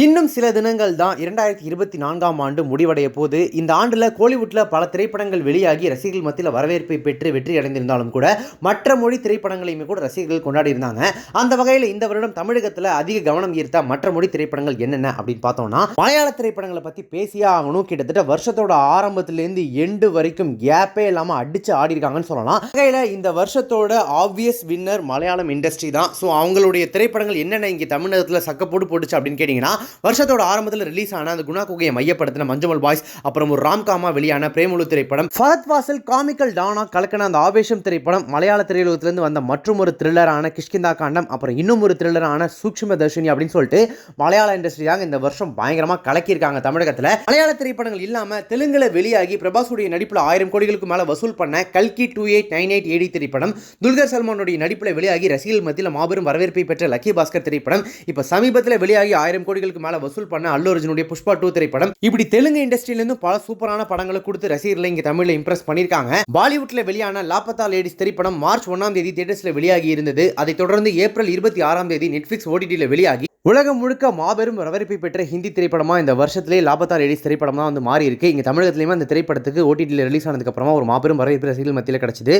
இன்னும் சில தினங்கள் தான் இரண்டாயிரத்தி இருபத்தி நான்காம் ஆண்டு முடிவடைய போது இந்த ஆண்டில் கோலிவுட்டில் பல திரைப்படங்கள் வெளியாகி ரசிகர்கள் மத்தியில் வரவேற்பை பெற்று வெற்றி அடைந்திருந்தாலும் கூட மற்ற மொழி திரைப்படங்களையுமே கூட ரசிகர்கள் கொண்டாடி இருந்தாங்க. அந்த வகையில் இந்த வருடம் தமிழகத்தில் அதிக கவனம் ஈர்த்த மற்ற மொழி திரைப்படங்கள் என்னென்ன அப்படின்னு பார்த்தோம்னா மலையாள திரைப்படங்களை பற்றி பேசியே ஆகணும். கிட்டத்தட்ட வருஷத்தோட ஆரம்பத்திலேருந்து எண்டு வரைக்கும் கேப்பே இல்லாமல் அடித்து ஆடி இருக்காங்கன்னு சொல்லலாம் வகையில் இந்த வருஷத்தோட ஆப்வியஸ் வின்னர் மலையாளம் இண்டஸ்ட்ரி தான். ஸோ அவங்களுடைய திரைப்படங்கள் என்னென்ன இங்கே தமிழகத்தில் சக்கப்போட்டு போட்டுச்சு அப்படின்னு கேட்டிங்கன்னா வருஷத்தோட ஆரம்பத்தில் ரிலீஸ் ஆன அந்த குணா குகையை மையப்படுத்தின மஞ்சமல் பாய்ஸ் அப்புறம் ஒரு ராம்காமா வெளியான பிரேமுலு திரைப்படம் ஃபரத் வாசல் காமிக்கல் டானா கலக்கன அந்த ஆவேஷம் திரைப்படம் மலையாள திரையுலகத்திலிருந்து வந்த மற்றும் ஒரு த்ரில்லரான கிஷ்கிந்தா காண்டம் அப்புறம் இன்னும் ஒரு த்ரில்லரான சூக்ஷ்ம தர்ஷினி அப்படின்னு சொல்லிட்டு மலையாள இண்டஸ்ட்ரி தாங்க இந்த வருஷம் பயங்கரமாக கலக்கியிருக்காங்க தமிழகத்தில். மலையாள திரைப்படங்கள் இல்லாமல் தெலுங்கில் வெளியாகி பிரபாஸுடைய நடிப்பில் ஆயிரம் கோடிகளுக்கு மேலே வசூல் பண்ண கல்கி two eight nine eight AD திரைப்படம் துல்கர் சல்மானுடைய நடிப்பில் வெளியாகி ரசிகர்கள் மத்தியில் மாபெரும் வரவேற்பை பெற்ற லக்கி பாஸ்கர் திரைப்படம் இப்போ சமீபத்தில் வெளியாகி ஆயிரம் கோடிகள் கோடிகளுக்கு மேலே வசூல் பண்ண அல்லு அர்ஜுனுடைய புஷ்பா டூ திரைப்படம். இப்படி தெலுங்கு இண்டஸ்ட்ரியிலிருந்து பல சூப்பரான படங்களை கொடுத்து ரசிகர்களை இங்கே தமிழில் இம்ப்ரெஸ் பண்ணியிருக்காங்க. பாலிவுட்ல வெளியான லாபத்தா லேடிஸ் திரைப்படம் மார்ச் ஒன்றாம் தேதி தியேட்டர்ஸில் வெளியாகி இருந்தது. அதைத் தொடர்ந்து ஏப்ரல் இருபத்தி ஆறாம் தேதி நெட்ஃபிளிக்ஸ் ஓடிடியில் வெளியாகி. உலகம் முழுக்க மாபெரும் வரவேற்பை பெற்ற ஹிந்தி திரைப்படமா இந்த வருஷத்திலே லாபத்தா லேடிஸ் திரைப்படம் தான் வந்து மாறி இருக்கு இங்க தமிழகத்திலயுமே அந்த திரைப்படத்துக்கு ஓடிடியில் ரிலீஸ் ஆனதுக்கு அப்புறமா ஒரு மாபெரும் வரவேற்பு ரசிகர்கள் மத்தியில் கிடைச்சது.